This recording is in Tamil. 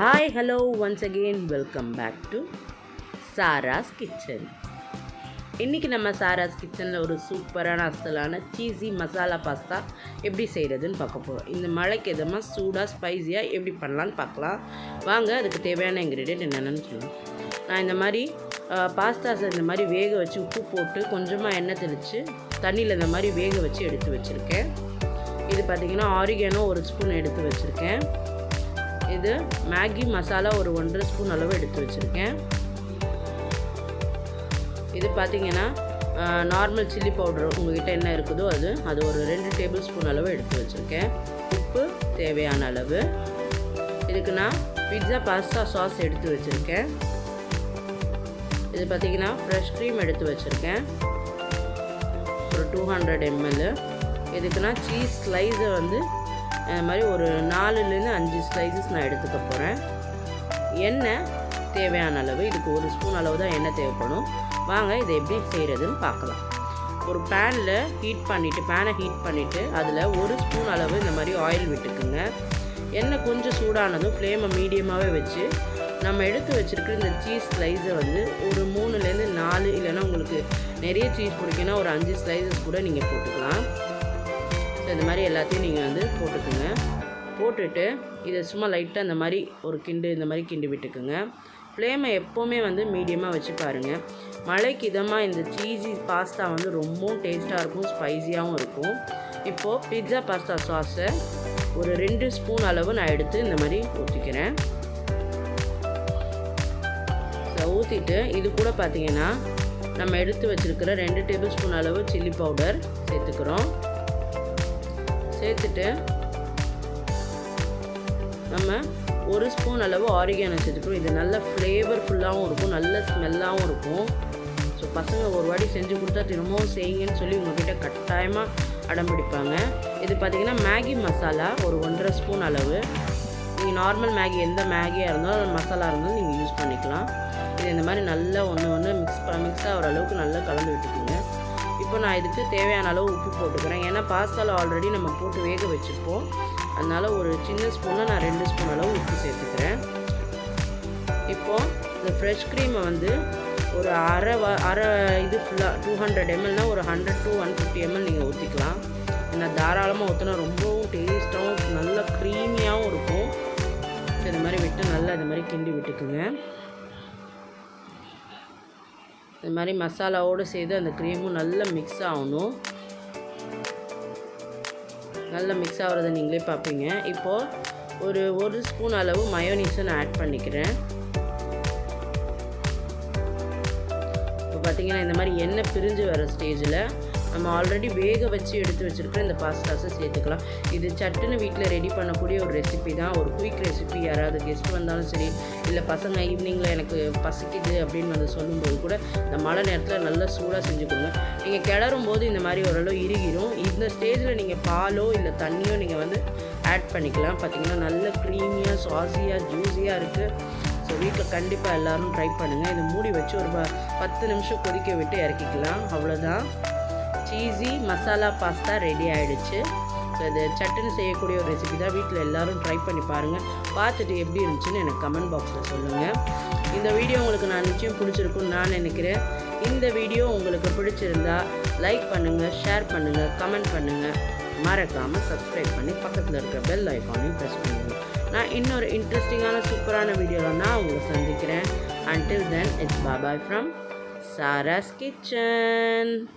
Hi hello once again welcome back to Sara's kitchen இன்றைக்கி நம்ம சாராஸ் கிச்சனில் ஒரு சூப்பரான அசலான சீஸி மசாலா பாஸ்தா எப்படி செய்கிறதுன்னு பார்க்க போகிறோம் இந்த மழைக்கு எதமாக சூடாக ஸ்பைஸியாக எப்படி பண்ணலான்னு பார்க்கலாம். வாங்க அதுக்கு தேவையான இன்க்ரீடியன்ட் என்னென்னு சொல்லுவோம். நான் இந்த மாதிரி பாஸ்தாஸ் இந்த மாதிரி வேக வச்சு உப்பு போட்டு கொஞ்சமாக எண்ணெய் தெளித்து தண்ணியில் இந்த மாதிரி வேக வச்சு எடுத்து வச்சுருக்கேன். இது பார்த்திங்கன்னா ஆரிகேனோ ஒரு ஸ்பூன் எடுத்து வச்சுருக்கேன். இது மேகி மசாலா ஒரு ஒன்றரை ஸ்பூன் அளவு எடுத்து வச்சுருக்கேன். இது பார்த்திங்கன்னா நார்மல் சில்லி பவுடர் உங்கள்கிட்ட என்ன இருக்குதோ அது அது ஒரு ரெண்டு டேபிள் ஸ்பூன் அளவு எடுத்து வச்சுருக்கேன். உப்பு தேவையான அளவு. இதுக்கு நான் பிட்ஸா பாஸ்தா சாஸ் எடுத்து வச்சுருக்கேன். இது பார்த்திங்கன்னா ஃப்ரெஷ் க்ரீம் எடுத்து வச்சுருக்கேன். ஒரு டூ ஹண்ட்ரட் எம்எல் இதுக்கு நான் சீஸ் ஸ்லைஸை வந்து அது மாதிரி ஒரு நாலுலேருந்து அஞ்சு ஸ்லைசஸ் நான் எடுத்துக்க போகிறேன் எண்ணெய் தேவையான அளவு இதுக்கு ஒரு ஸ்பூன் அளவு தான் எண்ணெய் தேவைப்படும். வாங்க இதை எப்படி செய்கிறதுன்னு பார்க்கலாம். ஒரு பேனில் ஹீட் பண்ணிவிட்டு பேனை ஹீட் பண்ணிவிட்டு அதில் ஒரு ஸ்பூன் அளவு இந்த மாதிரி ஆயில் விட்டுக்குங்க. எண்ணெய் கொஞ்சம் சூடானதும் ஃப்ளேமை மீடியமாகவே வச்சு நம்ம எடுத்து வச்சுருக்க இந்த சீஸ் ஸ்லைஸை வந்து ஒரு மூணுலேருந்து நாலு இல்லைன்னா உங்களுக்கு நிறைய சீஸ் பிடிக்குன்னா ஒரு அஞ்சு ஸ்லைசஸ் கூட நீங்கள் போட்டுக்கலாம். இந்த மாதிரி எல்லாத்தையும் நீங்கள் வந்து போட்டுக்குங்க. போட்டுட்டு இதை சும்மா லைட்டாக இந்த மாதிரி ஒரு கிண்டு இந்த மாதிரி கிண்டி விட்டுக்குங்க. ஃப்ளேமை எப்போவுமே வந்து மீடியமாக வச்சு பாருங்கள் மழைக்கு இதமாக இந்த சீஸி பாஸ்தா வந்து ரொம்பவும் டேஸ்ட்டாக இருக்கும் ஸ்பைஸியாகவும் இருக்கும். இப்போது பிட்ஸா பாஸ்தா சாஸை ஒரு ரெண்டு ஸ்பூன் அளவு நான் எடுத்து இந்த மாதிரி ஊற்றிக்கிறேன் ஊற்றிட்டு இது கூட பார்த்தீங்கன்னா நம்ம எடுத்து வச்சுருக்கிற ரெண்டு டேபிள் ஸ்பூன் அளவு சில்லி பவுடர் சேர்த்துக்கிறோம். சேர்த்துட்டு நம்ம ஒரு ஸ்பூன் அளவு ஆரிகானோ சேர்த்துக்கிறோம் இது நல்ல ஃப்ளேவர்ஃபுல்லாகவும் இருக்கும் நல்ல ஸ்மெல்லாகவும் இருக்கும். ஸோ பசங்க ஒரு வாட்டி செஞ்சு கொடுத்தா திரும்பவும் செய்யுங்கன்னு சொல்லி உங்ககிட்ட கட்டாயமாக அடம் பிடிப்பாங்க. இது பார்த்திங்கன்னா மேகி மசாலா ஒரு ஒன்றரை ஸ்பூன் அளவு. நீங்கள் நார்மல் மேகி எந்த மேகியாக இருந்தாலும் மசாலா இருந்தாலும் நீங்கள் யூஸ் பண்ணிக்கலாம். இது இந்த மாதிரி நல்லா ஒன்று ஒன்று மிக்ஸ் மிக்ஸ் ஆகிற அளவுக்கு நல்லா கலந்து விட்டுக்கோங்க. இப்போ நான் இதுக்கு தேவையான அளவு உப்பு போட்டுக்கிறேன். ஏன்னா பாஸ்தாவில் ஆல்ரெடி நம்ம போட்டு வேக வச்சுருப்போம். அதனால் ஒரு சின்ன ஸ்பூனில் நான் ரெண்டு ஸ்பூன் அளவு உப்பு சேர்த்துக்கிறேன். இப்போது இந்த ஃப்ரெஷ் க்ரீமை வந்து ஒரு அரை வ அரை இது ஃபுல்லாக டூ ஹண்ட்ரட் எம்எல்னால் ஒரு hundred to one fifty ml நீங்கள் ஊற்றிக்கலாம் ஏன்னா தாராளமாக ஊற்றினா ரொம்பவும் டேஸ்ட்டாகவும் நல்ல க்ரீமியாகவும் இருக்கும். இது இந்த மாதிரி விட்டு நல்லா இந்த மாதிரி கிண்டி விட்டுக்குங்க. இந்த மாதிரி மசாலாவோடு சேர்த்து அந்த க்ரீமும் நல்லா மிக்ஸ் ஆகணும். நல்லா மிக்ஸ் ஆகிறத நீங்களே பார்ப்பீங்க. இப்போது ஒரு ஒரு ஸ்பூன் அளவு மயோனீஸை நான் ஆட் பண்ணிக்கிறேன். இப்போ பார்த்தீங்கன்னா இந்த மாதிரி எண்ணெய் பிரிஞ்சு வர ஸ்டேஜில் நம்ம ஆல்ரெடி வேக வச்சு எடுத்து வச்சுருக்கிற இந்த பாஸ்தாஸை சேர்த்துக்கலாம். இது சட்டுன்னு வீட்டில் ரெடி பண்ணக்கூடிய ஒரு ரெசிபி தான். ஒரு குயிக் ரெசிபி யாராவது கெஸ்ட் வந்தாலும் சரி இல்லை பசங்க ஈவினிங்கில் எனக்கு பசிக்குது அப்படின்னு வந்து சொல்லும்போது கூட இந்த மழை நேரத்தில் நல்லா சூடாக செஞ்சு கொடுங்க. நீங்கள் கிளறும் போது இந்த மாதிரி ஓரளவு இறுகிடும் இந்த ஸ்டேஜில் நீங்கள் பாலோ இல்லை தண்ணியோ நீங்கள் வந்து ஆட் பண்ணிக்கலாம். பார்த்தீங்கன்னா நல்ல க்ரீமியாக சாஸியாக ஜூஸியாக இருக்குது ஸோ வீட்டில் கண்டிப்பாக எல்லோரும் ட்ரை பண்ணுங்கள் இதை மூடி வச்சு ஒரு பத்து நிமிஷம் கொதிக்க விட்டு இறக்கிக்கலாம். அவ்வளோதான் சீஸி மசாலா பாஸ்தா ரெடி ஆகிடுச்சு ஸோ இது சட்டுன்னு செய்யக்கூடிய ஒரு ரெசிபி தான். வீட்டில் எல்லோரும் ட்ரை பண்ணி பாருங்கள் பார்த்துட்டு எப்படி இருந்துச்சுன்னு எனக்கு கமெண்ட் பாக்ஸில் சொல்லுங்கள் இந்த வீடியோ உங்களுக்கு நான் நிச்சயம் பிடிச்சிருக்குன்னு நான் நினைக்கிறேன். இந்த வீடியோ உங்களுக்கு பிடிச்சிருந்தா லைக் பண்ணுங்கள் ஷேர் பண்ணுங்கள் கமெண்ட் பண்ணுங்கள் மறக்காமல் சப்ஸ்கிரைப் பண்ணி பக்கத்தில் இருக்கிற பெல் ஐக்கானையும் ப்ரெஸ் பண்ணுங்கள் நான் இன்னொரு இன்ட்ரெஸ்டிங்கான சூப்பரான வீடியோவில் நான் உங்களை சந்திக்கிறேன். Until then it's bye bye from Sara's kitchen